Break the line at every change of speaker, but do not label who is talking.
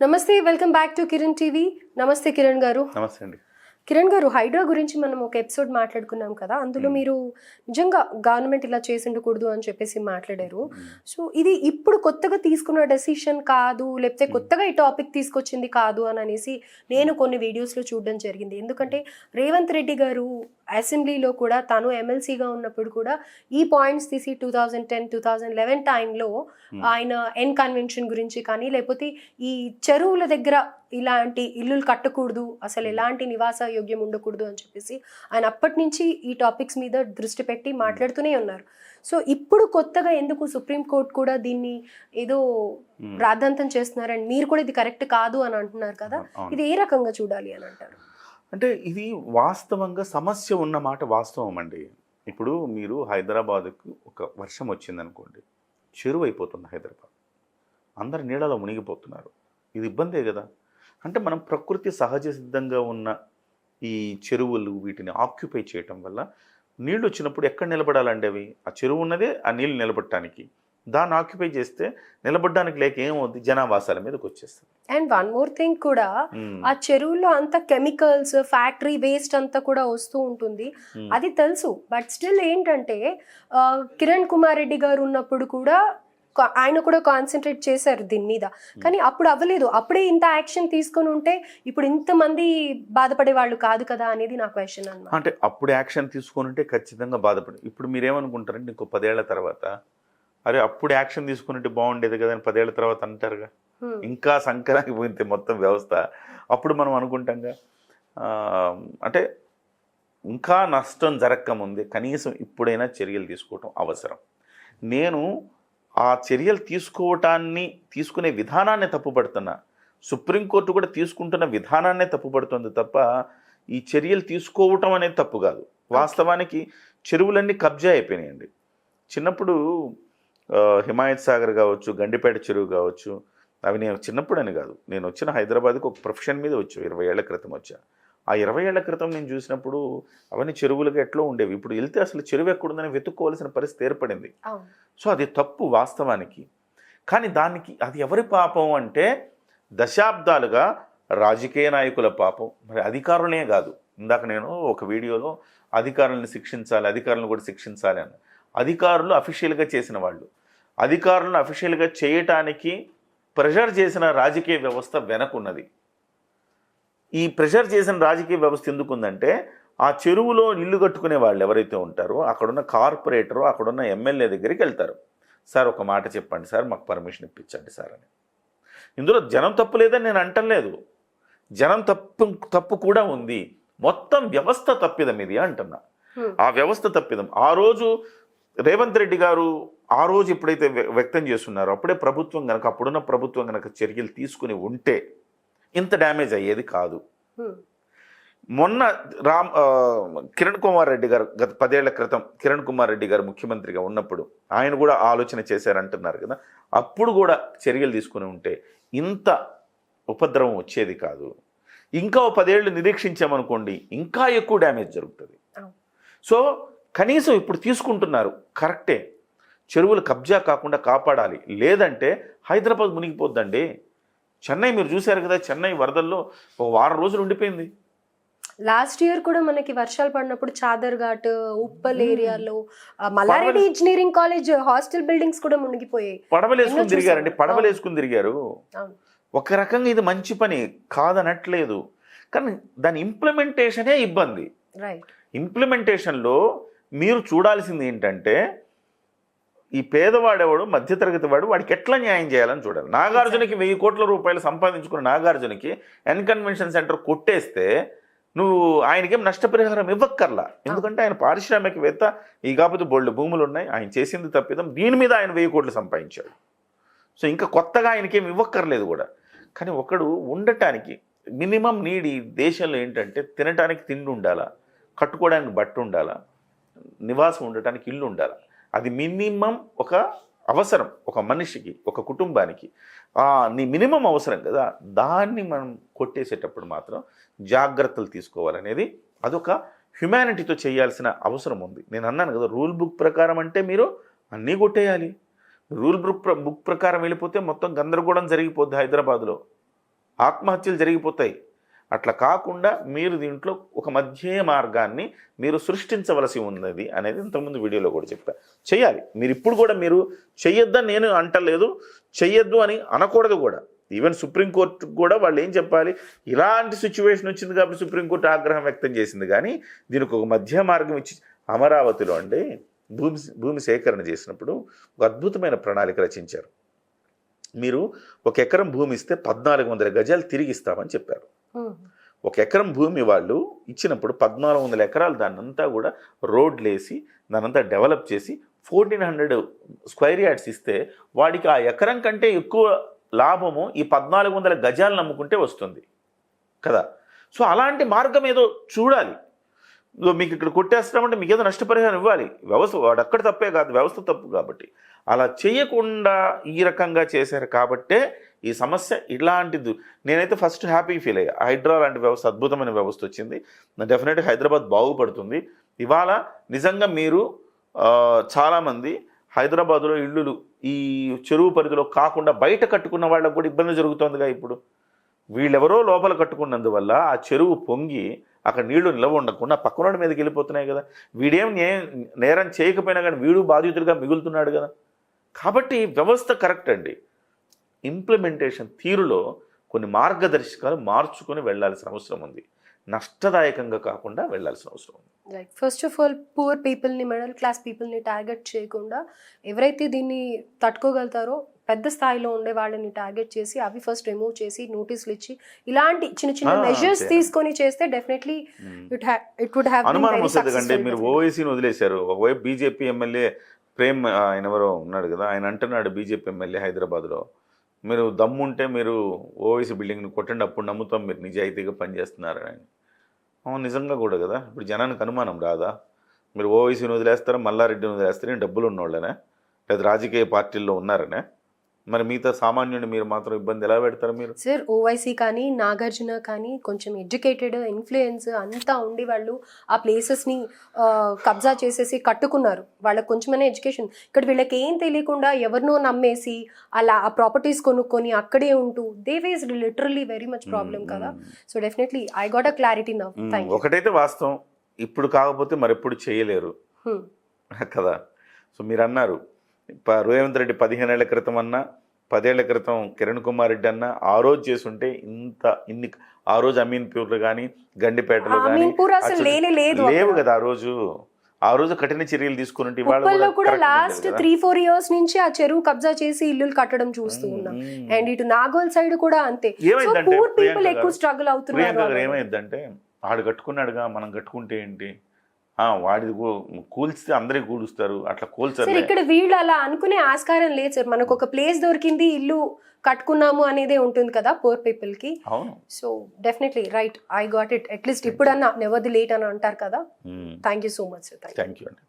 నమస్తే welcome back to Kiran TV. నమస్తే కిరణ్ గారు.
నమస్తే అండి.
కిరణ్ గారు హైడ్రా గురించి మనం ఒక ఎపిసోడ్ మాట్లాడుకున్నాం కదా అందులో మీరు నిజంగా గవర్నమెంట్ ఇలా చేసి ఉండకూడదు అని చెప్పేసి మాట్లాడారు. సో ఇది ఇప్పుడు కొత్తగా తీసుకున్న డెసిషన్ కాదు లేకపోతే కొత్తగా ఈ టాపిక్ తీసుకొచ్చింది కాదు అని అనేసి నేను కొన్ని వీడియోస్లో చూడడం జరిగింది. ఎందుకంటే రేవంత్ రెడ్డి గారు అసెంబ్లీలో కూడా తను ఎమ్మెల్సీగా ఉన్నప్పుడు కూడా ఈ పాయింట్స్ తీసి two thousand ten two thousand eleven టైంలో ఆయన ఎన్ కన్వెన్షన్ గురించి కానీ లేకపోతే ఈ చెరువుల దగ్గర ఇలాంటి ఇల్లులు కట్టకూడదు అసలు ఎలాంటి నివాస యోగ్యం ఉండకూడదు అని చెప్పేసి ఆయన అప్పటి నుంచి ఈ టాపిక్స్ మీద దృష్టి పెట్టి మాట్లాడుతూనే ఉన్నారు. సో ఇప్పుడు కొత్తగా ఎందుకు సుప్రీంకోర్టు కూడా దీన్ని ఏదో ప్రాధాంతం చేస్తున్నారని మీరు కూడా ఇది కరెక్ట్ కాదు అని అంటున్నారు కదా. ఇది ఏ రకంగా చూడాలి అని అంటారు?
అంటే ఇది వాస్తవంగా సమస్య ఉన్న మాట వాస్తవం అండి. ఇప్పుడు మీరు హైదరాబాద్కు ఒక వర్షం వచ్చింది అనుకోండి చెరువు అయిపోతుంది హైదరాబాద్. అందరు నీళ్ళలో మునిగిపోతున్నారు. ఇది ఇబ్బందే కదా? అంటే మనం ప్రకృతి సహజ సిద్ధంగా ఉన్న ఈ చెరువులు వీటిని ఆక్యుపై చేయటం వల్ల నీళ్ళు వచ్చినప్పుడు ఎక్కడ నిలబడాలండి అవి? ఆ చెరువు ఉన్నదే ఆ నీళ్ళు నిలబడటానికి. దాన్ని ఆక్యుపై చేస్తే నిలబడడానికి లేక ఏమవుద్ది? జనావాసాల మీదకి వచ్చేస్తుంది.
అండ్ వన్ మోర్ థింగ్ కూడా
ఉమ్,
ఆ చెరువులో అంత కెమికల్స్ ఫ్యాక్టరీ వేస్ట్ అంతా కూడా వస్తూ ఉంటుంది.
ఉమ్.
అది తెలుసు. బట్ స్టిల్ ఏంటంటే కిరణ్ కుమార్ రెడ్డి గారు ఉన్నప్పుడు కూడా ఆయన కూడా కాన్సన్ట్రేట్ చేశారు దీని మీద. కానీ అప్పుడు అవ్వలేదు. అప్పుడే ఇంత యాక్షన్ తీసుకొని ఉంటే ఇప్పుడు ఇంతమంది బాధపడే వాళ్ళు కాదు కదా అనేది నా క్వశ్చన్
అంటే అప్పుడు యాక్షన్ తీసుకొని ఉంటే ఖచ్చితంగా బాధపడి. ఇప్పుడు మీరేమనుకుంటారంటే ఇంకో పదేళ్ళ తర్వాత అరే అప్పుడు యాక్షన్ తీసుకున్నట్టు బాగుండేది కదా అని పదేళ్ళ తర్వాత అంటారుగా. ఇంకా సంకరానికి పోయింది మొత్తం వ్యవస్థ. అప్పుడు మనం అనుకుంటాంగా అంటే ఇంకా నష్టం జరగకముందే కనీసం ఇప్పుడైనా చర్యలు తీసుకోవటం అవసరం. నేను ఆ చర్యలు తీసుకోవటాన్ని తీసుకునే విధానాన్ని తప్పుపడుతున్నా. సుప్రీంకోర్టు కూడా తీసుకుంటున్న విధానాన్నే తప్పుపడుతుంది తప్ప ఈ చర్యలు తీసుకోవటం అనేది తప్పు కాదు. వాస్తవానికి చెరువులన్నీ కబ్జా అయిపోయినాయండి. చిన్నప్పుడు హిమాయత్ సాగర్ కావచ్చు గండిపేట చెరువు కావచ్చు. అవి నేను చిన్నప్పుడు అని కాదు. నేను వచ్చిన హైదరాబాద్కి ఒక ప్రొఫెషన్ మీద వచ్చా ఇరవై ఏళ్ళ క్రితం వచ్చా. ఆ ఇరవై ఏళ్ళ క్రితం నేను చూసినప్పుడు అవన్నీ చెరువులుగా ఎట్లా ఉండేవి. ఇప్పుడు వెళ్తే అసలు చెరువు ఎక్కడుందని వెతుక్కోవాల్సిన పరిస్థితి ఏర్పడింది. సో అది తప్పు వాస్తవానికి. కానీ దానికి అది ఎవరి పాపం అంటే దశాబ్దాలుగా రాజకీయ నాయకుల పాపం. మరి అధికారులే కాదు. ఇందాక నేను ఒక వీడియోలో అధికారులను శిక్షించాలి అధికారులను కూడా శిక్షించాలి అన్న. అధికారులు అఫీషియల్గా చేసిన వాళ్ళు. అధికారులను అఫీషియల్గా చేయటానికి ప్రెషర్ చేసిన రాజకీయ వ్యవస్థ వెనకున్నది. ఈ ప్రెషర్ చేసిన రాజకీయ వ్యవస్థ ఎందుకుందంటే ఆ చెరువులో ఇల్లు కట్టుకునే వాళ్ళు ఎవరైతే ఉంటారో అక్కడున్న కార్పొరేటరు అక్కడున్న ఎమ్మెల్యే దగ్గరికి వెళ్తారు. సార్ ఒక మాట చెప్పండి సార్ మాకు పర్మిషన్ ఇప్పించండి సార్ అని. ఇందులో జనం తప్పు లేదని నేను అంటలేదు. జనం తప్పు తప్పు కూడా ఉంది. మొత్తం వ్యవస్థ తప్పిదం ఇది అంటున్నా. ఆ వ్యవస్థ తప్పిదం. ఆ రోజు రేవంత్ రెడ్డి గారు ఆ రోజు ఎప్పుడైతే వ్య- వ్యక్తం చేస్తున్నారో అప్పుడే ప్రభుత్వం గనక అప్పుడున్న ప్రభుత్వం గనక చర్యలు తీసుకుని ఉంటే ఇంత డ్యామేజ్ అయ్యేది కాదు. మొన్న రామ్ కిరణ్ కుమార్ రెడ్డి గారు గత పదేళ్ళ క్రితం కిరణ్ కుమార్ రెడ్డి గారు ముఖ్యమంత్రిగా ఉన్నప్పుడు ఆయన కూడా ఆలోచన చేశారంటున్నారు కదా అప్పుడు కూడా చర్యలు తీసుకుని ఉంటే ఇంత ఉపద్రవం వచ్చేది కాదు ఇంకా ఓ పదేళ్ళు నిరీక్షించామనుకోండి ఇంకా ఎక్కువ డ్యామేజ్ జరుగుతుంది. సో కనీసం ఇప్పుడు తీసుకుంటున్నారు కరెక్టే. చెరువులు కబ్జా కాకుండా కాపాడాలి. లేదంటే హైదరాబాద్ మునిగిపోద్దండి. చెన్నై మీరు చూశారు కదా చెన్నై వరదల్లో ఒక వారం రోజులు ఉండిపోయింది.
లాస్ట్ ఇయర్ కూడా మనకి వర్షాలు పడినప్పుడు చాదర్ ఘాట్ ఉప్పల్ ఏరియాలో Mallareddy engineering college hostel buildings కూడా మునిగిపోయాయి.
పడవలు వేసుకుని
ఎన్నో
తిరిగారండి
చూసాం.
పడవలు
అవును.
వేసుకుని తిరిగారు. ఒక రకంగా ఇది మంచి పని కాదనట్లేదు. కానీ దాని ఇంప్లిమెంటేషనే ఇబ్బంది.
రైట్
ఇంప్లిమెంటేషన్లో మీరు చూడాల్సింది ఏంటంటే ఈ పేదవాడెవడు మధ్యతరగతి వాడు వాడికి ఎట్లా న్యాయం చేయాలని చూడాలి. నాగార్జునకి వెయ్యి కోట్ల రూపాయలు సంపాదించుకున్న నాగార్జునకి ఎన్కన్వెన్షన్ సెంటర్ కొట్టేస్తే నువ్వు ఆయనకేం నష్టపరిహారం ఇవ్వక్కర్లా. ఎందుకంటే ఆయన పారిశ్రామికవేత్త ఈ కాకపోతే బోల్డ్ భూములు ఉన్నాయి ఆయన చేసింది తప్పిదం దీని మీద ఆయన వెయ్యి కోట్లు సంపాదించాడు. సో ఇంకా కొత్తగా ఆయనకేం ఇవ్వక్కర్లేదు కూడా. కానీ ఒకడు ఉండటానికి మినిమం నీడ్ ఈ దేశంలో ఏంటంటే తినటానికి తిండి ఉండాలా కట్టుకోవడానికి బట్ట ఉండాలా నివాసం ఉండటానికి ఇల్లు ఉండాలి. అది మినిమం ఒక అవసరం ఒక మనిషికి ఒక కుటుంబానికి. నీ మినిమం అవసరం కదా. దాన్ని మనం కొట్టేసేటప్పుడు మాత్రం జాగ్రత్తలు తీసుకోవాలనేది అదొక హ్యుమానిటీతో చేయాల్సిన అవసరం ఉంది. నేను అన్నాను కదా రూల్ బుక్ ప్రకారం అంటే మీరు అన్నీ కొట్టేయాలి. రూల్ బుక్ ప్ర- బుక్ ప్రకారం వెళ్ళిపోతే మొత్తం గందరగోళం జరిగిపోద్ది హైదరాబాద్లో. ఆత్మహత్యలు జరిగిపోతాయి. అట్లా కాకుండా మీరు దీంట్లో ఒక మధ్య మార్గాన్ని మీరు సృష్టించవలసి ఉన్నది అనేది ఇంతకుముందు వీడియోలో కూడా చెప్పా. చేయాలి మీరు ఇప్పుడు కూడా మీరు చెయ్యొద్దని నేను అంటలేదు. చెయ్యొద్దు అని అనకూడదు కూడా. ఈవెన్ సుప్రీంకోర్టు కూడా వాళ్ళు ఏం చెప్పాలి? ఇలాంటి సిచ్యువేషన్ వచ్చింది కాబట్టి సుప్రీంకోర్టు ఆగ్రహం వ్యక్తం చేసింది కానీ దీనికి ఒక మధ్య మార్గం ఇచ్చి అమరావతిలో అండి భూమి భూమి సేకరణ చేసినప్పుడు ఒక అద్భుతమైన ప్రణాళిక రచించారు. మీరు ఒక ఎకరం భూమి ఇస్తే పద్నాలుగు వందల గజాలు తిరిగి ఇస్తామని చెప్పారు. ఒక ఎకరం భూమి వాళ్ళు ఇచ్చినప్పుడు పద్నాలుగు వందల ఎకరాలు దాన్నంతా కూడా రోడ్లు వేసి దానంతా డెవలప్ చేసి ఫోర్టీన్ హండ్రెడ్ స్క్వైర్ యార్డ్స్ ఇస్తే వాడికి ఆ ఎకరం కంటే ఎక్కువ లాభము ఈ పద్నాలుగు వందల గజాలు నమ్ముకుంటే వస్తుంది. కదా? సో అలాంటి మార్గం ఏదో చూడాలి. మీకు ఇక్కడ కొట్టేస్తామంటే మీకు ఏదో నష్టపరిహారం ఇవ్వాలి. వ్యవస్థ వాడు అక్కడ తప్పే కాదు వ్యవస్థ తప్పు కాబట్టి. అలా చేయకుండా ఈ రకంగా చేశారు కాబట్టే ఈ సమస్య ఇలాంటిది. నేనైతే ఫస్ట్ హ్యాపీ ఫీల్ అయ్యా. హైడ్రా లాంటి వ్యవస్థ అద్భుతమైన వ్యవస్థ వచ్చింది. డెఫినెట్గా హైదరాబాద్ బాగుపడుతుంది. ఇవాళ నిజంగా మీరు చాలామంది హైదరాబాద్లో ఇళ్ళు ఈ చెరువు పరిధిలో కాకుండా బయట కట్టుకున్న వాళ్ళకు కూడా ఇబ్బంది జరుగుతోందిగా ఇప్పుడు. వీళ్ళెవరో లోపల కట్టుకున్నందువల్ల ఆ చెరువు పొంగి అక్కడ నీళ్ళు నిలవ ఉండకుండా పక్కనోడి మీదకి వెళ్ళిపోతున్నాయి కదా. వీడేం నే నేరం చేయకపోయినా కానీ వీడు బాధితుడిగా మిగులుతున్నాడు కదా. కాబట్టి వ్యవస్థ కరెక్ట్ అండి. ఇంప్లిమెంటేషన్ తీరులో కొన్ని మార్గదర్శకాలు మార్చుకొని వెళ్ళాల్సిన అవసరం ఉంది. నష్టదాయకంగా కాకుండా వెళ్ళాల్సిన అవసరం ఉంది.
Right first of all poor పీపుల్ని మిడిల్ క్లాస్ పీపుల్ని టార్గెట్ చేయకుండా ఎవరైతే దీన్ని తట్టుకోగలుగుతారో పెద్ద స్థాయిలో ఉండే వాళ్ళని టార్గెట్ చేసి అవి ఫస్ట్ రిమూవ్ చేసి నోటీసులు ఇచ్చి ఇలాంటి చిన్న చిన్న మెజర్స్. తీసుకొని చేస్తే definitely it it would have
అనుమానం వస్తుంది కంటే మీరు ఓవైసీని వదిలేశారు. ఒకవైపు బీజేపీ ఎమ్మెల్యే ప్రేమ్ ఆయన ఎవరో ఉన్నాడు కదా ఆయన అంటున్నాడు బీజేపీ ఎమ్మెల్యే హైదరాబాద్లో. మీరు దమ్ముంటే మీరు ఓవైసీ బిల్డింగ్ని కొట్టండి అప్పుడు నమ్ముతాం మీరు నిజాయితీగా పనిచేస్తున్నారని అవును నిజంగా కూడా కదా. ఇప్పుడు జనానికి అనుమానం రాదా? మీరు ఓవైసీని వదిలేస్తారా మల్లారెడ్డిని వదిలేస్తారా? డబ్బులు ఉన్నోళ్ళనే లేదా రాజకీయ పార్టీల్లో ఉన్నారనే? మరి మిగతా సామాన్యుడిని మీరు మాత్రం ఇబ్బంది ఎలా పెడతారు మీరు?
సార్ ఓవైసీ కానీ నాగార్జున కానీ కొంచెం ఎడ్యుకేటెడ్ ఇన్ఫ్లుయెన్స్ అంతా ఉండి వాళ్ళు ఆ ప్లేసెస్ని కబ్జా చేసేసి కట్టుకున్నారు. వాళ్ళకి కొంచెమైనా ఎడ్యుకేషన్ ఇక్కడ వీళ్ళకి ఏం తెలియకుండా ఎవరినో నమ్మేసి అలా ఆ ప్రాపర్టీస్ కొనుక్కొని అక్కడే ఉంటూ they face literally very much problem కదా. So definitely I got a clarity. Thank
ఒకటైతే వాస్తవం. ఇప్పుడు కాకపోతే మరెప్పుడు చేయలేరు.
యూ
కదా. సో మీరు అన్నారు రేవంత్ రెడ్డి పదిహేనేళ్ళ క్రితం అన్నా పదేళ్ళ క్రితం కిరణ్ కుమార్ రెడ్డి అన్న ఆ రోజు చేసుంటే ఇంత ఇన్ని ఆ రోజు అమీన్పూర్ కానీ గండిపేటలో కానీ లేవు. కదా ఆ రోజు ఆ రోజు కఠిన చర్యలు తీసుకున్నట్టు ఇవాళ
ఉప్పల్లో కూడా లాస్ట్. త్రీ ఫోర్ ఇయర్స్ నుంచి ఆ చెరువు కబ్జా చేసి ఇల్లులు కట్టడం చూస్తూ ఉన్నాం. అండ్ ఇటు నాగోల్ సైడ్ కూడా అంతే పూర్ పీపుల్ ఎక్కువ స్ట్రగుల్ అవుతున్నారు అలాగే.
ఏమైందంటే ఆడు కట్టుకున్నాడుగా మనం కట్టుకుంటే ఏంటి వాడిది కూల్చితే అందరికి కూలుస్తారు అట్లా కూల్చరు
ఇక్కడ వీళ్ళు అలా అనుకునే ఆస్కారం లేదు సార్. మనకు ఒక ప్లేస్ దొరికింది ఇల్లు కట్టుకున్నాము అనేదే ఉంటుంది కదా పూర్ పీపుల్కి
అవును.
So definitely right I got it at least ఇప్పుడన్నా నెవర్ ది లేట్ అని అంటారు కదా. Thank you so much sir
thank you అండి.